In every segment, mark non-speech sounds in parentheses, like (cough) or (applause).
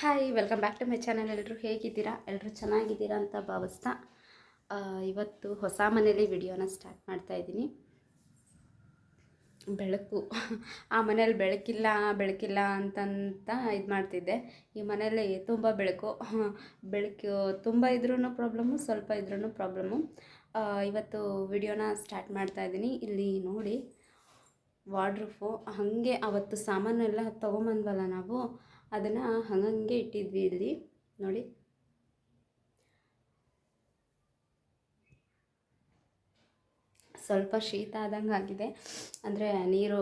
Hi, welcome back to my channel. ಎಲ್ಲರೂ ಹೇಗಿದ್ದೀರಾ? ಎಲ್ಲರೂ ಚೆನ್ನಾಗಿದ್ದೀರಾ ಅಂತ ಭಾವಿಸ್ತಾ ಇವತ್ತು ಹೊಸ ಮನೇಲಿ ವಿಡಿಯೋನ ಸ್ಟಾರ್ಟ್ ಮಾಡ್ತಾ ಇದ್ದೀನಿ. ಬೆಳಕು. ಆ ಮನೇಲಿ ಬೆಳಕಿಲ್ಲ ಬೆಳಕಿಲ್ಲ ಅಂತಂತ ಇದು ಮಾಡ್ತಿದ್ದೆ. ಈ ಮನೇಲಿ ತುಂಬ ಬೆಳಕು. ಬೆಳಕು ತುಂಬ ಇದ್ರೂ ಪ್ರಾಬ್ಲಮ್ಮು ಸ್ವಲ್ಪ ಇದ್ರೂ ಪ್ರಾಬ್ಲಮ್ಮು ಇವತ್ತು ವಿಡಿಯೋನ ಸ್ಟಾರ್ಟ್ ಮಾಡ್ತಾ ಇದ್ದೀನಿ. ಇಲ್ಲಿ ನೋಡಿ ವಾಡ್ರೂಫು ಹಾಗೆ ಅವತ್ತು ಸಾಮಾನೆಲ್ಲ ತೊಗೊಂಬಂದ್ವಲ್ಲ ನಾವು. ಅದನ್ನು ಹಂಗಂಗೆ ಇಟ್ಟಿದ್ವಿ ಇಲ್ಲಿ. ನೋಡಿ. ಸ್ವಲ್ಪ ಶೀತ ಆದಂಗೆ ಆಗಿದೆ. ಅಂದರೆ ನೀರು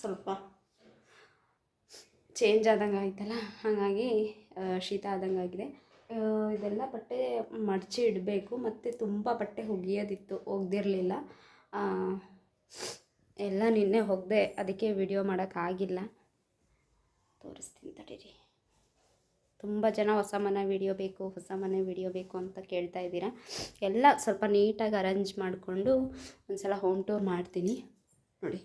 ಸ್ವಲ್ಪ ಚೇಂಜ್ ಆದಂಗೆ ಆಯ್ತಲ್ಲ? ಹಾಗಾಗಿ ಶೀತ ಆದಂಗೆ ಆಗಿದೆ. ಇದೆಲ್ಲ ಬಟ್ಟೆ ಮಡಚಿ ಇಡಬೇಕು. ಮತ್ತು ತುಂಬ ಬಟ್ಟೆ ಒಗಿಯೋದಿತ್ತು, ಒಗ್ದಿರಲಿಲ್ಲ. ಎಲ್ಲ ನಿನ್ನೆ ಹೋಗದೆ ಅದಕ್ಕೆ ವಿಡಿಯೋ ಮಾಡೋಕ್ಕಾಗಿಲ್ಲ ತೋರಿಸ್ತೀನಿ ತಡೀರಿ. ತುಂಬ ಜನ ಹೊಸ ಮನೆ ವಿಡಿಯೋ ಬೇಕು, ಹೊಸ ಮನೆ ವಿಡಿಯೋ ಬೇಕು ಅಂತ ಕೇಳ್ತಾ ಇದ್ದೀರಾ. ಎಲ್ಲ ಸ್ವಲ್ಪ ನೀಟಾಗಿ ಅರೇಂಜ್ ಮಾಡಿಕೊಂಡು ಒಂದ್ಸಲ ಹೋಮ್ ಟೂರ್ ಮಾಡ್ತೀನಿ. ನೋಡಿ.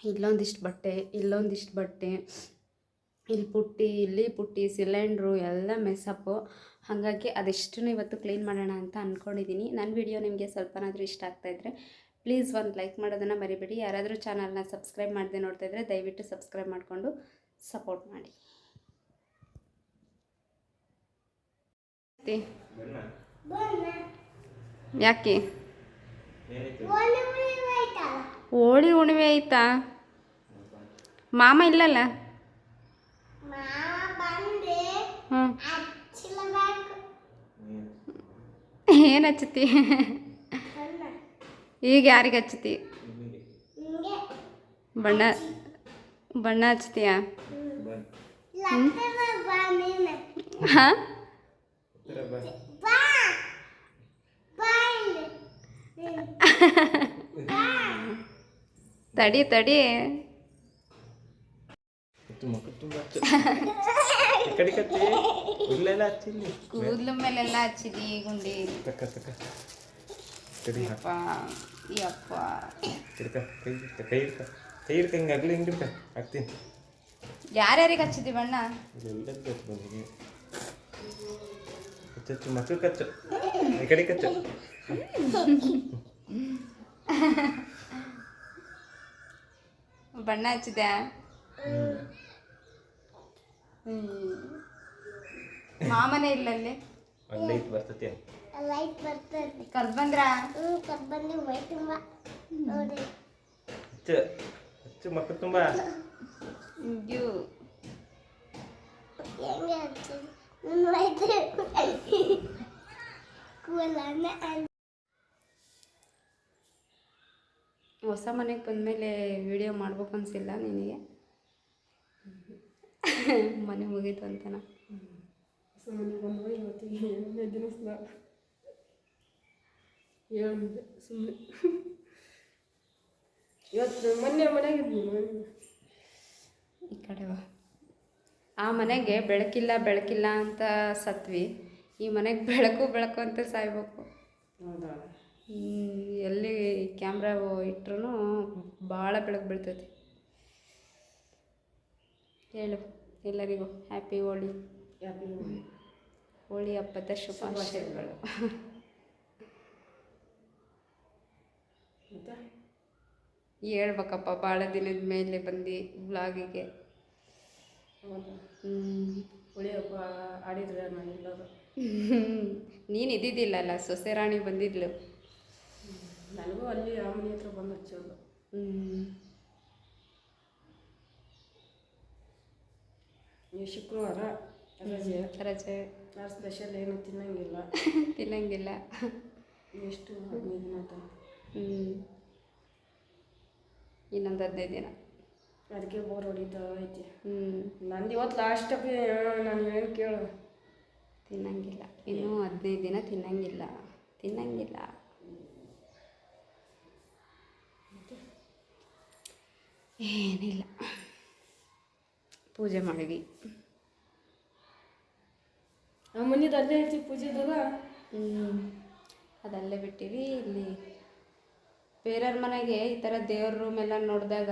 ಇಲ್ಲೊಂದಿಷ್ಟು ಬಟ್ಟೆ ಇಲ್ಲೊಂದಿಷ್ಟು ಬಟ್ಟೆ, ಇಲ್ಲಿ ಪುಟ್ಟಿ ಇಲ್ಲಿ ಪುಟ್ಟಿ, ಸಿಲಿಂಡ್ರು, ಎಲ್ಲ ಮೆಸ್ಸಪ್ಪು ಹಾಗಾಗಿ ಅದೆಷ್ಟನ್ನು ಇವತ್ತು ಕ್ಲೀನ್ ಮಾಡೋಣ ಅಂತ ಅಂದ್ಕೊಂಡಿದ್ದೀನಿ ನನ್ನ ವಿಡಿಯೋ ನಿಮಗೆ ಸ್ವಲ್ಪನಾದರೂ ಇಷ್ಟ ಆಗ್ತಾಯಿದ್ರೆ ಪ್ಲೀಸ್ ಒಂದು ಲೈಕ್ ಮಾಡೋದನ್ನು ಮರಿಬೇಡಿ. ಯಾರಾದರೂ ಚಾನಲ್ನ ಸಬ್ಸ್ಕ್ರೈಬ್ ಮಾಡದೆ ನೋಡ್ತಾ ಇದ್ದರೆ ದಯವಿಟ್ಟು ಸಬ್ಸ್ಕ್ರೈಬ್ ಮಾಡಿಕೊಂಡು ಸಪೋರ್ಟ್ ಮಾಡಿ. ಯಾಕೆ? ಹೋಳಿ ಹುಣ್ಣಿಮೆ ಆಯ್ತಾ? ಮಾಮ ಇಲ್ಲಲ್ಲ? ಹ್ಞೂ ಏನು ಹಚ್ಚತಿ ಈಗ ಯಾರಿಗೆ ಹಚ್ಚತಿ? ಬಣ್ಣ ಬಣ್ಣ ಹಚ್ತೀಯಾ ಹಾಂ? ತಡಿ ತಡಿ. ತುಂಬ ತುಂಬ ಕಡೆ ಕತ್ತಿ ಇಲ್ಲೆಲ್ಲ ಹಚ್ಚಿಲ್ಲಿ ಕೂದಲು ಮೇಲೆಲ್ಲ ಹಚ್ಚಿದಿ ಗುಂಡಿ. ಯಪ್ಪ. ಹಿಡ್ಕ ಕೈ ಕೈ ಕೈ ಹಿಂಗೆ ಅಗ್ಲಿ ಹಿಂಗೆ ಹಿಡ್ಕ ಹಾಕ್ತೀನಿ. ಯಾರ್ಯಾರಿಗೆ ಬಣ್ಣ ಹಚ್ಚು ಹಚ್ಚು ಮಕ್ಕಳು ಕಚ್ಚು ಈ ಕಡೆ ಕಚ್ಚು. ಬಣ್ಣ ಹಚ್ಚಿದ್ಯಾ? ಮಾಮನೇ ಇಲ್ಲಲ್ಲಿ? ಅಲ್ಲಿ ಬರ್ತತಿ. ಲೈಟ್ ಬರ್ತದೆ. ಕರ್ದ್ ಬಂದ್ರ? ಹ್ಞೂ ಕಬ್ಬಲ್ಲಿ ಮೈ ತುಂಬ. ನೋಡಿ. ಹಚ್ಚು ಹಚ್ಚು ಮಕ್ಕಳು ತುಂಬ. ಇವು ಹೆಂಗೆ ಹಚ್ಚಿದೆ ನನ್ನ ಮೈತ್ರಿ ಕೂಲನ್ನ ಹೊಸ ಮನೆಗೆ ಬಂದಮೇಲೆ ವಿಡಿಯೋ ಮಾಡ್ಬೇಕು ಅನಿಸಿಲ್ಲ ನಿನಗೆ? ಮನೆ ಮುಗೀತು ಅಂತನ? ಸುಮ್ಮನೆ ಬಂದು ಇವತ್ತಿಗೆ ಏಳನೇ ದಿನ ಹೇಳಿದೆ ಸುಮ್ಮನೆ ಇವತ್ತು ಮೊನ್ನೆ ಮನೆಗೆ ಈ ಕಡೆ ಆ ಮನೆಗೆ ಬೆಳಕಿಲ್ಲ ಬೆಳಕಿಲ್ಲ ಅಂತ ಸತ್ವಿ. ಈ ಮನೆಗೆ ಬೆಳಕು ಬೆಳಕು ಅಂತ ಸಾಯ್ಬೇಕು. ಹೌದಾ? ಎಲ್ಲಿ ಕ್ಯಾಮ್ರಾ ಇಟ್ರು ಭಾಳ ಬೆಳಕು ಬೀಳ್ತೈತಿ. ಹೇಳು ಎಲ್ಲರಿಗೂ ಹ್ಯಾಪಿ ಹೋಳಿ. ಯಾಕೆ ಹೋಳಿ. ಹಬ್ಬದ ಶುಭಾಶಯಗಳು ಮತ್ತೆ ಹೇಳ್ಬೇಕಪ್ಪ ಭಾಳ ದಿನದ ಮೇಲೆ ಬಂದು ಬ್ಲಾಗಿಗೆ ಹೌದು? ಆಡಿದ್ರೆ ನಾನು ಎಲ್ಲರೂ (laughs) ನೀನು ಇದ್ದಿದ್ದಿಲ್ಲಲ್ಲ ಸೊಸೆ ರಾಣಿ ಬಂದಿದ್ಲು ನನಗೂ ಅಲ್ಲಿ ಆ ಮನೆ ಹತ್ರ ಬಂದು ಹಚ್ಚೋದು. ಹ್ಞೂ ಈ ಶುಕ್ರವಾರ ರಜೆ. ರಜೆ. ಆ ಸ್ಪೆಷಲ್ ಏನು ತಿನ್ನಂಗಿಲ್ಲ. (laughs) ತಿನ್ನಂಗಿಲ್ಲ. ಎಷ್ಟು ಹದಿನೈದು ದಿನ ಹ್ಞೂ ಇನ್ನೊಂದು ಹದಿನೈದು ದಿನ. ಅದಕ್ಕೆ ಬೋರ್ ಹೊಡಿತಾ ಐತಿ. ಹ್ಞೂ ನಂದು ಇವತ್ತು ಲಾಸ್ಟ್ ನಾನು ಏನು ಕೇಳು? ತಿನ್ನಂಗಿಲ್ಲ. ಇನ್ನೂ ಹದಿನೈದು ದಿನ ತಿನ್ನಂಗಿಲ್ಲ. ತಿನ್ನಂಗಿಲ್ಲ. ಏನಿಲ್ಲ. ಪೂಜೆ ಮಾಡಿದ್ವಿ ಆ ಮನೆದು ಅಲ್ಲೇ ಐತಿ ಪೂಜೆದಾಗ ಹ್ಞೂ ಅದಲ್ಲೇ ಬಿಟ್ಟಿವಿ ಇಲ್ಲಿ ಬೇರೆಯವ್ರ ಮನೆಗೆ ಈ ಥರ ದೇವ್ರ ರೂಮ್ ಎಲ್ಲ ನೋಡಿದಾಗ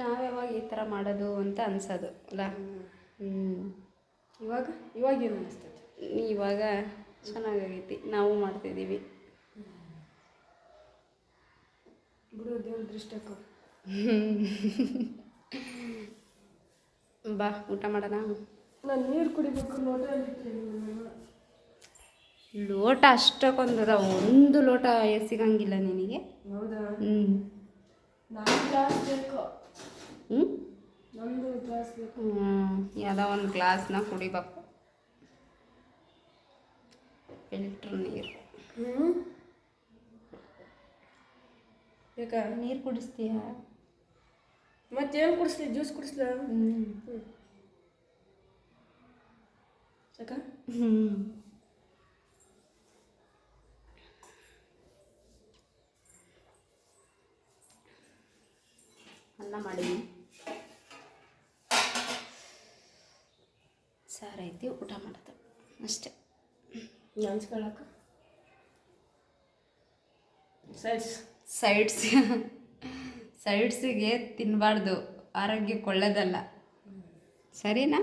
ನಾವು ಯಾವಾಗ ಈ ಥರ ಮಾಡೋದು? ಅಂತ ಅನ್ಸೋದು ಅಲ್ಲ? ಹ್ಞೂ ಇವಾಗ? ಇವಾಗ ಏನು ಅನಿಸ್ತೈತೆ ಇವಾಗ ಚೆನ್ನಾಗೈತಿ ನಾವು ಮಾಡ್ತಿದ್ದೀವಿ. ಬಿಡು ದೇವ್ರ ದೃಷ್ಟಕ್ಕೂ ಬಾ ಊಟ ಮಾಡೋಣ. ನಾನು ನೀರು ಕುಡಿಬೇಕು ಲೋಟ ಲೋಟ ಅಷ್ಟಕ್ಕೊಂದದ ಒಂದು ಲೋಟ ಸಿಗಂಗಿಲ್ಲ ನಿನಗೆ. ಹ್ಞೂ ನಾನು ಗ್ಲಾಸ್ ಬೇಕು. ಹ್ಞೂ ನಂದು ಗ್ಲಾಸ್ ಬೇಕು. ಯಾವುದೋ ಒಂದು ಗ್ಲಾಸ್ನ ಕುಡಿಬೇಕು. ಫಿಲ್ಟ್ರ್ ನೀರು. ನೀರು ಕುಡಿಸ್ತೀಯ? ಮತ್ತೇನು ಕುಡಿಸ್ಲಿ? ಜ್ಯೂಸ್ ಕುಡಿಸ್ಲ? ಹ್ಞೂ ಹ್ಞೂ ಅನ್ನ ಮಾಡೀನಿ ಸಾರೈತಿ ಊಟ ಮಾಡೋದು. ಅಷ್ಟೇ. ನೆನ್ಸ್ಕೊಳಕ ಸೈಡ್ಸ್ ಸೈಡ್ಸ್ ಸೈಡ್ಸಿಗೆ ತಿನ್ನಬಾರ್ದು ಆರೋಗ್ಯಕ್ಕೆ ಒಳ್ಳೆಯದಲ್ಲ ಸರಿನಾ?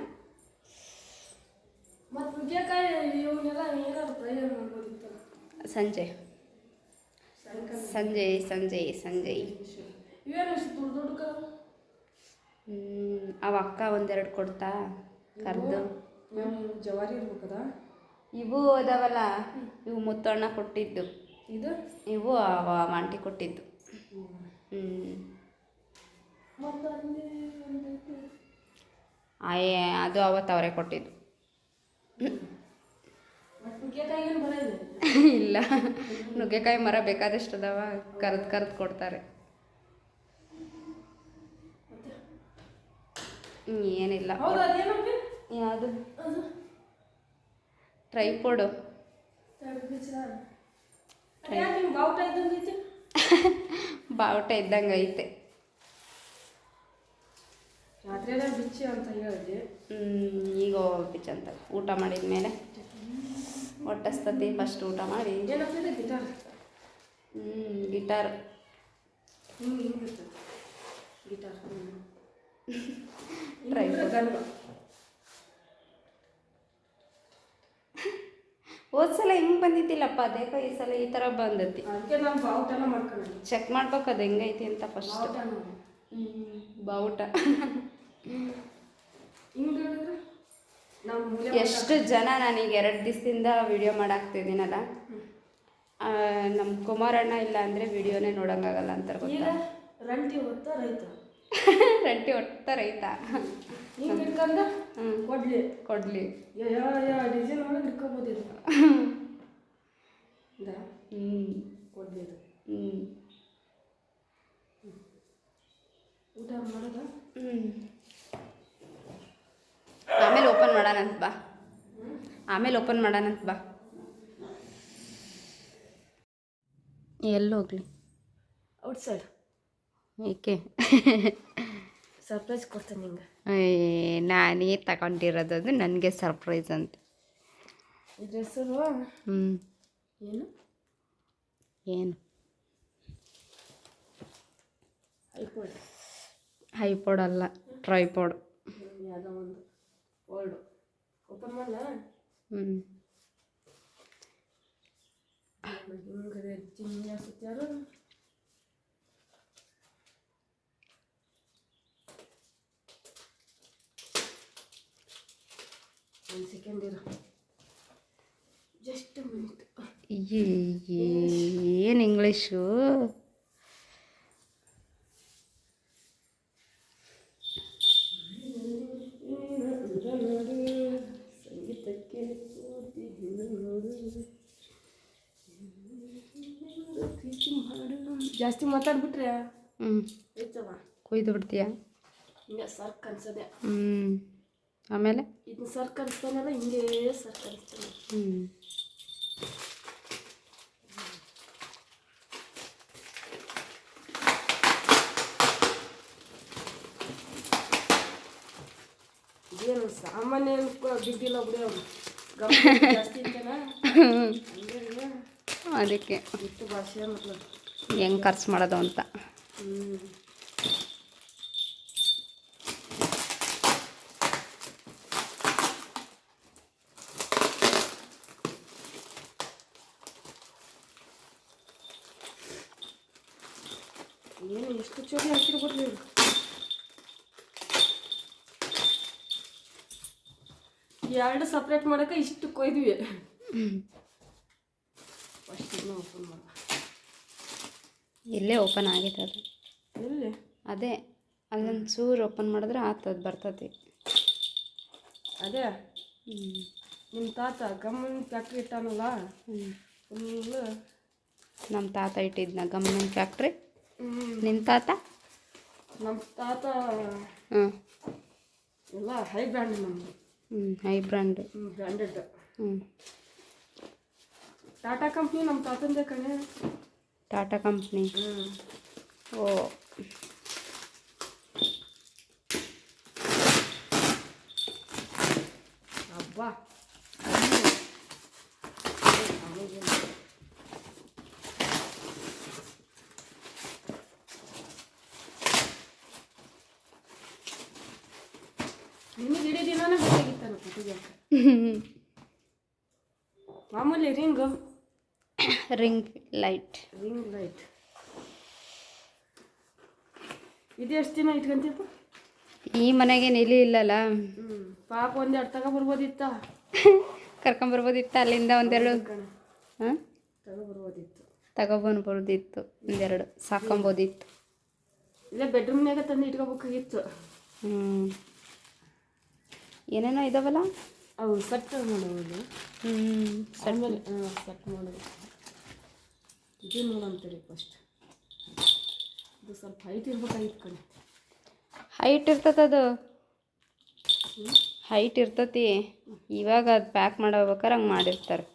ಸಂಜೆ. ಸಂಜಯ್ ಸಂಜೆ ಸಂಜೆ. ಸಂಜೆ ಇವೇನು ಇಷ್ಟು ದೊಡ್ಡ ದೊಡ್ಡ ಅವ ಅಕ್ಕ ಒಂದೆರಡು ಕೊಡ್ತಾ ಕರೆದು. ಜವಾರಿ ಇರ್ಬೇಕದ? ಇವು ಅದಾವಲ್ಲ ಇವು ಮುತ್ತಣ್ಣ ಕೊಟ್ಟಿದ್ದು. ಇದು? ಇವು ಅವ ಆಂಟಿ ಕೊಟ್ಟಿದ್ದು. ಒಂದೈತಿ ಅದು ಅವತ್ತು ಅವರೇ ಕೊಟ್ಟಿದ್ದು. ಇಲ್ಲ. ನುಗ್ಗೆಕಾಯಿ ಮರ ಬೇಕಾದಷ್ಟು ಅದಾವ ಕರೆದು ಕರೆದು ಕೊಡ್ತಾರೆ. ಏನಿಲ್ಲ ಹೌದು ಯಾವುದು? ಟ್ರೈಪೋಡು ಬೀಚ ಯಾಕೆ ಹಿಂಗೆ ಬಾವುಟ ಇದ್ದಂಗೆ ಐತಿ? (laughs) ರಾತ್ರಿಯೆಲ್ಲ ಬಿಚ್ಚಿ ಅಂತ ಹೇಳಿದೆ. ಈಗ ಹೋಗ್ಬಿಚ್ಚ ಅಂತ. ಊಟ ಮಾಡಿದ ಮೇಲೆ ಹೊಟ್ಟಸ್ತತಿ ಫಸ್ಟ್ ಊಟ ಮಾಡಿ. ಗಿಟಾರ್ ಹ್ಞೂ ಗಿಟಾರ್ ಹ್ಞೂ ಗಿಟಾರ್ ಹ್ಞೂ ಗಿಟಾರ್ ಹ್ಞೂ Tripod. ಗನ್ ಹೋದ್ ಸಲ ಹಿಂಗೆ ಬಂದಿದ್ದಿಲ್ಲಪ್ಪ ಅದೇಕೋ ಈ ಸಲ ಈ ಥರ ಬಂದೈತಿ ಚೆಕ್ ಮಾಡ್ಬೇಕು ಅದು ಹೆಂಗೈತಿ ಅಂತ ಫಸ್ಟ್ ಬಾವುಟ (laughs) ಎಷ್ಟು ಜನ ನಾನೀಗ ಎರಡು ದಿವಸದಿಂದ ವಿಡಿಯೋ ಮಾಡಾಕ್ತಿದ್ದೀನಲ್ಲ? ನಮ್ಮ ಕುಮಾರಣ್ಣ ಇಲ್ಲ ಅಂದರೆ ವಿಡಿಯೋನೇ ನೋಡೋಂಗಾಗಲ್ಲ ಅಂತಾರೆ ಗೊತ್ತಾ? (laughs) ರಂಟಿ ಹೊತ್ತ ರೈತ. ಕೊಡ್ಲಿ. ಕೊಡಲಿ. ಡಿಸೈನ್ ಒಳಗೆ ಹಿಡ್ಕೊಬೋದು? ಹ್ಞೂ ಕೊಡ್ಲಿ ಹ್ಞೂ ಊಟ ಮಾಡೋದ? ಹ್ಞೂ ಆಮೇಲೆ ಓಪನ್ ಮಾಡೋಣಂತ ಬಾ. ಆಮೇಲೆ ಓಪನ್ ಮಾಡೋಣಂತ ಬಾ. ಎಲ್ಲೋಗ್ಲಿ ಔಟ್ ಸೈಡ್ ಏಕೆ? ಸರ್ಪ್ರೈಸ್ ಕೊಡ್ತೇನೆ ನಿಂಗೆ. ನಾನೇ ತಗೊಂಡಿರೋದು ನನಗೆ ಸರ್ಪ್ರೈಸ್ ಅಂತ. ಇದ್ರ ಹೆಸರು ಹ್ಞೂ ಏನು? ಏನು? ಐಪೋಡ್ ಹೈಪೋಡ್ ಅಲ್ಲ ಟ್ರೈಪೋಡ್ ಯಾವುದೋ ಒಂದು ವರ್ಡ್ ಓಪನ್ ಮಾಡಲ್ಲ ಹ್ಞೂ ಹಿಂಗೆ ಸುತ್ತಾರು ಒಂದು ಸೆಕೆಂಡ್ ಇರು. ಜಸ್ಟ್ ಮಿನಿಟ್ ಏನು ಇಂಗ್ಲೀಷು ಜಾಸ್ತಿ ಮಾತಾಡ್ಬಿಟ್ರೆ? ಹ್ಞೂ ಕೊಯ್ದು ಬಿಡ್ತೀಯಾ? ಹಿಂಗೆ ಸರ್ಕ್ ಅನ್ಸದೆ. ಹ್ಞೂ ಆಮೇಲೆ? ಇದನ್ನ ಸರ್ಕ್ ಅನ್ಸ್ತಾನಲ್ಲ ಹಿಂಗೆ ಸರ್ಕರಿಸ್ತಾನೆ ಹ್ಞೂ ಏನು ಸಾಮಾನ್ಯ ಬಿದ್ದಿಲ್ಲ ಬಿಡಿ. ಅವ್ರು ಜಾಸ್ತಿ ಅದಕ್ಕೆ. ಭಾಷೆ ಹೆಂಗೆ ಖರ್ಚು ಮಾಡೋದು ಅಂತ. ಹ್ಞೂ ಏನು ಎಷ್ಟು ಚೋರಿ ಹಾಕಿರ್ಬೋದು ಇವ್ರು ಎರಡು ಸಪ್ರೇಟ್ ಮಾಡೋಕೆ ಇಷ್ಟು ಕೊಯ್ದ್ವಿ ಓಪನ್ ಮಾಡ. ಇಲ್ಲೇ ಓಪನ್ ಆಗೈತೆ ಅದು? ಎಲ್ಲಿ? ಅದೇ ಅಲ್ಲೊಂದು ಚೂರು ಓಪನ್ ಮಾಡಿದ್ರೆ ಆತದ ಬರ್ತತಿ. ಅದೇ? ಹ್ಞೂ ನಿಮ್ಮ ತಾತ ಗಮ್ಮನ್ ಫ್ಯಾಕ್ಟ್ರಿ ಇಟ್ಟಾನಲ್ಲ? ಫುಲ್ಲು ನಮ್ಮ ತಾತ ಇಟ್ಟಿದ್ನ ಗಮನ ಫ್ಯಾಕ್ಟ್ರಿ ನಿಮ್ಮ ತಾತ? ನಮ್ಮ ತಾತ ಹ್ಞೂ ಎಲ್ಲ ಹೈ ಬ್ರ್ಯಾಂಡ್ ನಮ್ಮದು ಹ್ಞೂ ಹೈ ಬ್ರ್ಯಾಂಡ್ ಬ್ರ್ಯಾಂಡೆಡ್ ಹ್ಞೂ ಟಾಟಾ ಕಂಪ್ನಿ ನಮ್ಮ ತಾತಂದೆ ಕಣೆ. ಟಾಟಾ ಕಂಪ್ನಿ ಹ್ಞೂ ಓ. (laughs) ಮಾಮೂಲಿ ring. Ring light. Ring light. ಇದು ಎಷ್ಟು ದಿನ ಇಟ್ಕೊಂತೀಪ ಈ ಮನೆಗೆ ನಿಲಿ ಇಲ್ಲಲ್ಲ. ಪಾಪ ಒಂದೆರಡು ತಗೊಬರ್ಬೋದಿತ್ತ (laughs) ಕರ್ಕೊಂಬರ್ಬೋದಿತ್ತ ಅಲ್ಲಿಂದ ಒಂದೆರಡು. ಹಾಂ? ತಗೊಬರ್ಬೋದಿತ್ತು ಒಂದೆರಡು. ಸಾಕೊಂಬೋದಿತ್ತು. ಇಲ್ಲ ಬೆಡ್ರೂಮ್ನಾಗ ತಂದು ಇಟ್ಕೋಬೇಕಾಗಿತ್ತು. ಹ್ಞೂ ಏನೇನೋ ಇದಾವಲ್ಲ? ಅವು ಕಟ್ ಮಾಡೋದು ಹ್ಞೂ ಆಮೇಲೆ ಸೆಟ್ ಮಾಡೋದು. ಇದು ನೋಡಂತೀರಿ ಫಸ್ಟ್ ಇದು ಸ್ವಲ್ಪ ಹೈಟ್ ಇರ್ಬೇಕಾಗಿತ್ತು ಕಣೆ. ಹೈಟ್ ಇರ್ತದ ಅದು? ಹೈಟ್ ಇರ್ತತಿ. ಇವಾಗ ಅದು ಪ್ಯಾಕ್ ಮಾಡೋಬೇಕಾರೆ ಹಂಗೆ ಮಾಡಿರ್ತಾರೆ.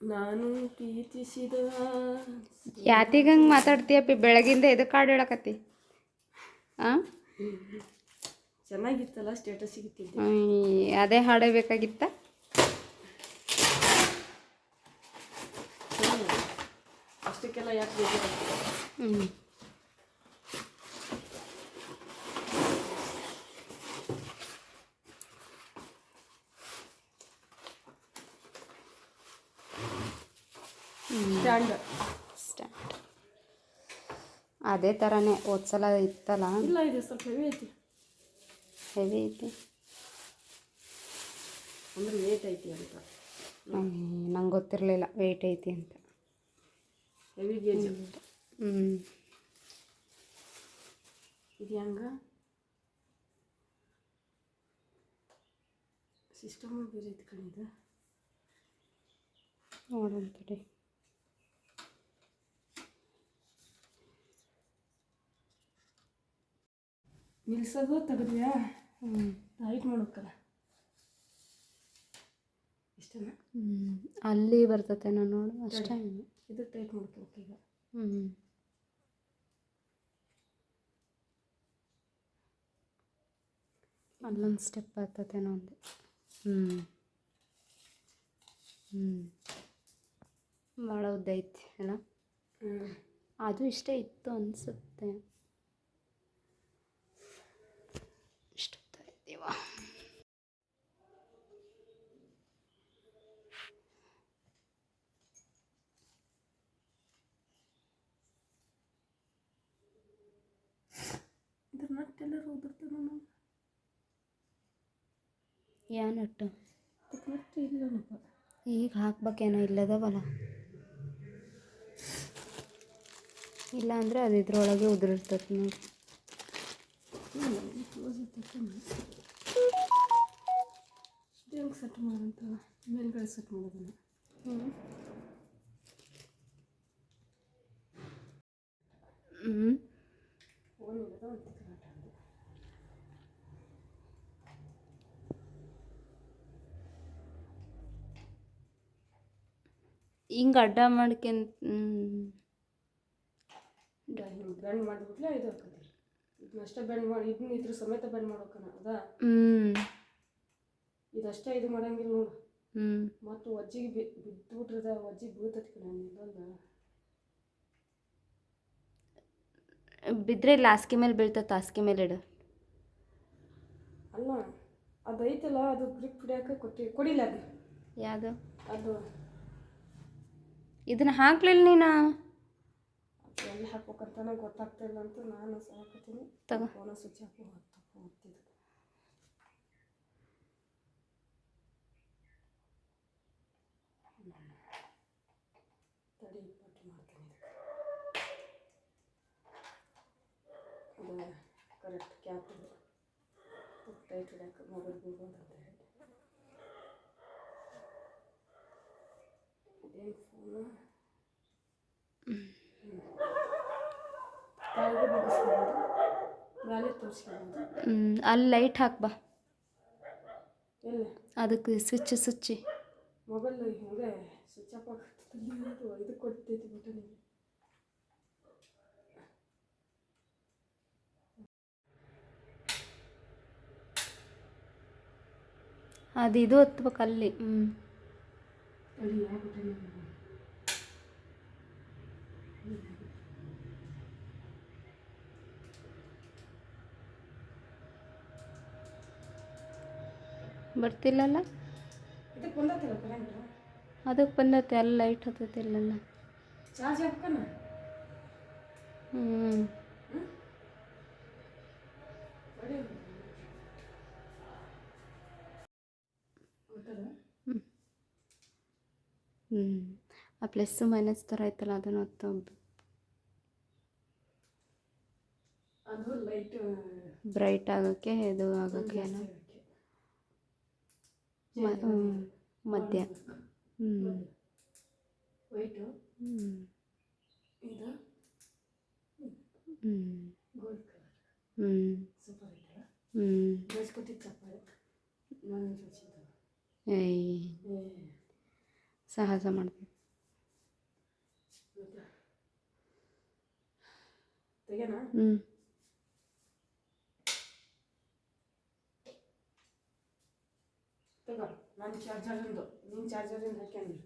ನಾನು ಪ್ರೀತಿಸಿದ ಯಾತಿಗೆ ಹಂಗೆ ಮಾತಾಡ್ತೀಯಪ್ಪಿ? ಬೆಳಗಿಂದ ಎದಕ್ಕೆ ಹಾಡು ಹೇಳಕತ್ತಿ? ಹಾಂ ಚೆನ್ನಾಗಿತ್ತಲ್ಲ ಸ್ಟೇಟಸ್ ಸಿಗುತ್ತಿದ್ದೆ. ಅದೇ ಹಾಡೇ ಬೇಕಾಗಿತ್ತ? ಅಷ್ಟಕ್ಕೆಲ್ಲ ಯಾಕೆ ಹ್ಞೂ ಸ್ಟ್ಯಾಂಡ್ ಸ್ಟ್ಯಾಂಡ್ ಅದೇ ಥರನೇ ಹೋದ್ಸಲ ಇತ್ತಲ್ಲ? ಇಲ್ಲ ಇದೆ ಸ್ವಲ್ಪ ಹೆವಿ ಐತಿ. ಹೆವಿ ಐತಿ? ಅಂದ್ರೆ ವೇಟ್ ಐತಿ ಅಂತ. ನಂಗೆ ಗೊತ್ತಿರಲಿಲ್ಲ ವೇಟ್ ಐತಿ ಅಂತ. ಹೆವಿ ಗೇಜ್ ಹ್ಞೂ ಇದು ಹೆಂಗ? ಸಿಸ್ಟಮ್ ಬೇರೆ ಐತಿ ನೋಡೋಣ ನೋಡಂತಡಿ ನಿಲ್ಸೋದು ತೆಗೆದ್ಯಾ? ಹ್ಞೂ ಟೈಟ್ ಮಾಡ್ಬೇಕಲ್ಲ. ಇಷ್ಟನಾ? ಹ್ಞೂ ಅಲ್ಲಿ ಬರ್ತತೆ ನಾನು ನೋಡು ಅಷ್ಟೇ ಇದು ಟೈಟ್ ಮಾಡ್ಕೋಬೇಕು ಈಗ. ಹ್ಞೂ ಅಲ್ಲೊಂದು ಸ್ಟೆಪ್ ಬರ್ತತೇನೋ ಒಂದು ಹ್ಞೂ ಹ್ಞೂ ಭಾಳ ಉದ್ದ ಐತಿ ಅಲ್ಲ? ಅದು ಇಷ್ಟೇ ಇತ್ತು ಅನಿಸುತ್ತೆ ಇಷ್ಟು ಉದ್ದ ಇದೀವ ನಟ್ಟೆಲ್ಲ ಉದುರ್ತದ ನಾವು ನಟ್ಟು? ಅದಕ್ಕೆ ನಟ್ಟು ಇಲ್ಲನಪ್ಪ. ಈಗ ಹಾಕ್ಬೇಕೇನೋ ಇಲ್ಲದವಲ್ಲ. ಇಲ್ಲ ಅಂದರೆ ಅದು ಇದ್ರೊಳಗೆ ಉದುರಿರ್ತದೆ ನೋಡಿ. ಹೆಂಗೆ ಸೆಟ್ ಮಾಡಂತ ಮೇಲ್ಗಡೆ ಸೆಟ್ ಮಾಡೋದನ್ನ. ಹ್ಞೂ ಫೋನ್ ಇಲ್ಲದ ಒಂದು ಕರಾಟ ಅಂದೆ ಹಿಂಗೆ ಅಡ್ಡ ಮಾಡ್ಕೊಂತ ಬೆಂಡ್ ಮಾಡಿಬಿಟ್ಲೆ ಇದು ಹಾಕತಿ ಇದನ್ನಷ್ಟೇ ಬೆಂಡ್ ಮಾಡಿ ಇದನ್ನ ಇದ್ರ ಸಮೇತ ಬೆಂಡ್ ಮಾಡ್ಬೇಕನ ಅದಾ? ಹ್ಞೂ ಇದಷ್ಟೇ ಇದು ಮಾಡಂಗಿಲ್ಲ ನೋಡು. ಹ್ಞೂ ಮತ್ತು ಒಜ್ಜಿಗೆ ಬಿ ಬಿದ್ದುಬಿಟ್ರದ ಒಜ್ಜಿಗೆ ಬೀಳ್ತೈತಿ ಕಣ ಇದೊಂದು ಬಿದ್ದರೆ ಇಲ್ಲ ಹಾಸಿಗೆ ಮೇಲೆ ಬೀಳ್ತೈತೆ ಹಾಸಿಗೆ ಮೇಲೆ ಇಡು. ಅಲ್ಲ ಅದೈತಲ್ಲ ಐತಲ್ಲ ಅದು ಗ್ರಿಪ್ ಹಿಡಿಯೋಕೆ ಕೊಟ್ಟಿ ಕೊಡಿಲ್ಲ ಅದು. ಯಾವುದು? ಅದು ಇದನ್ನ ಹಾಕ್ಲಿಲ್ಲ ನೀನು? ಅದು ಎಲ್ಲಿ ಹಾಕ್ಬೇಕಂತಾನೆ ಗೊತ್ತಾಗ್ತಾ ಇಲ್ಲ ಅಂತ ನಾನು ಸಾಕತ್ತೀನಿ ತಗೋ. ಫೋನ ಸ್ವಿಚ್ ಹಾಕಿ ಹೊತ್ತು ಹೋಗ್ತಿದ್ದು. ತಡಿ ಪಟ್ಟಿ ಮಾಡ್ತೀನಿ ಇದಕ್ಕೆ. ಇದು ಕರೆಕ್ಟ್ ಕ್ಯಾಪ್ ಇದು. ಟೈಟ್ ಹಿಡಿಯೋಕೆ ಮೊಬೈಲ್ ಬಿಡ್ಬೋದು ಅಂತ ಹೇಳಿ ಇದೇನು ಫೋನು ಅಲ್ಲಿ ಲೈಟ್ ಹಾಕ್ಬಾ ಬಾ. ಅದಕ್ಕೆ ಸ್ವಿಚ್ ಸ್ವಿಚ್ಚಿ ಮೊಬೈಲ್ ಹಿಂಗೆ ಸ್ವಿಚ್ ಆಫ್ ಆಗ್ತದೆ ಇದು ಕೊಡ್ತೈತಿ ಅದು ಇದು ಹತ್ಬೇಕು ಅಲ್ಲಿ ಹ್ಞೂ ಅಲ್ಲಿ ಯಾವ ಬಟನ್ ಬರ್ತಿಲ್ಲಲ್ಲ? ಅದಕ್ಕೆ ಬಂದತ್ತೆ ಅಲ್ಲಿ ಲೈಟ್ ಹತ್ತತಿಲ್ಲಲ್ಲ ಹ್ಞೂ ಹ್ಞೂ ಆ ಪ್ಲಸ್ಸು ಮೈನಸ್ ಥರ ಐತಲ್ಲ ಅದನ್ನು ಹೊತ್ತು ಲೈಟ್ ಬ್ರೈಟ್ ಆಗೋಕ್ಕೆ ಇದು ಆಗೋಕ್ಕೆ ಏನೋ. ಮಧ್ಯ ಹ್ಞೂ ವೈಟು ಹ್ಞೂ ಇದು? ಹ್ಞೂ ಗೋಲ್ಡ್ ಕಲರ್ ಹ್ಞೂ ಸೂಪರ್ ಐತಲ್ಲ ಹ್ಞೂ ಬೆಳೆಸ್ಕೊಟ್ಟಿದ್ದು ಚಪ್ಪಾಳೆ ನಾನು ಏಯ್. ಸಾಹಸ ಮಾಡ್ತೀನಿ ತೆಗೆನಾ ಹ್ಞೂ Tengok, nan chargerin do, nin chargerin hakendir.